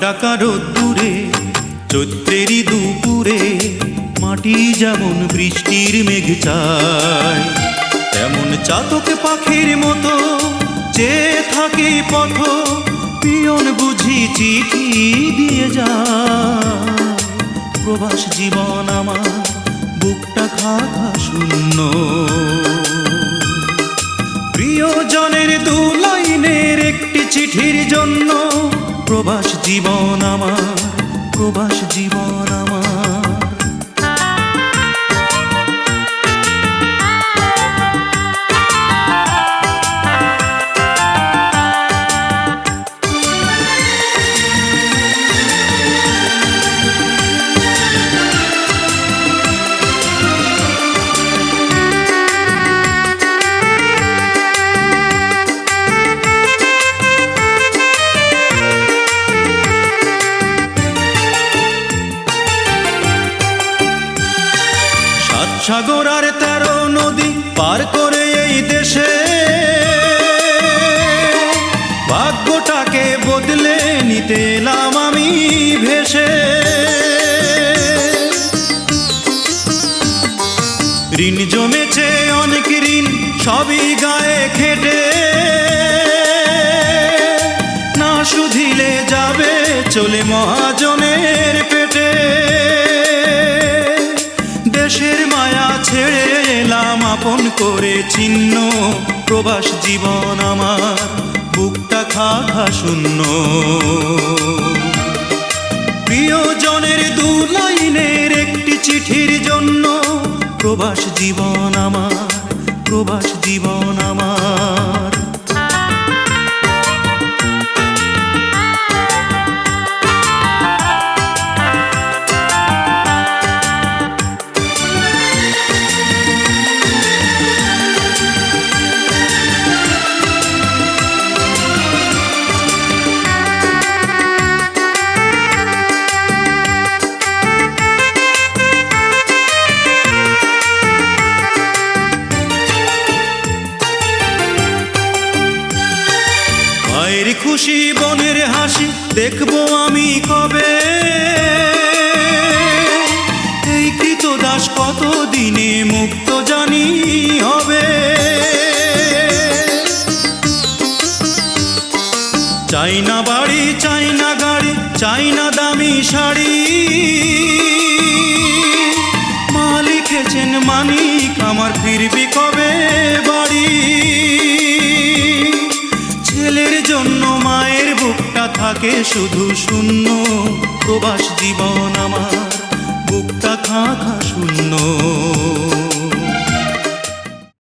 ডাকা রোদ্দুরে চৈত্রেরই দুপুরে মাটি যেমন বৃষ্টির মেঘ চায়, তেমন চাতক পাখির মতো যে থাকে পথ, পিয়ন বুঝি চিঠি দিয়ে যা প্রবাস জীবন আমার বুকটা খাখা শূন্য। প্রিয়জনের দু লাইনের একটি চিঠির জন্য প্রবাস জীবন আমার প্রবাস জীবন আমার। সাগর আর তেরো নদী পার করে এই দেশে। ভাগ্যটাকে বদলে নিতে এলাম আমি ভেসে। ঋণ জমেছে, অনেক ঋণ সবই গায়ে খেটে। দেশের মায়া ছেড়ে এলাম, আপন করে চিহ্ন প্রবাস জীবন আমার, বুকটা খাখা শূন্য। প্রিয়জনের দু লাইনের একটি চিঠির জন্য, প্রবাস জীবন আমার, প্রবাস জীবন আমার। খুশি বনের হাসি দেখব আমি কবে? এই কৃত দাস কত দিনে মুক্ত জানি হবে? চাই না বাড়ি, চাই না গাড়ি, চাই না দামি শাড়ি। থাকে শুধু শূন্য। প্রবাস জীবন আমার বুকটা খা খা শূন্য।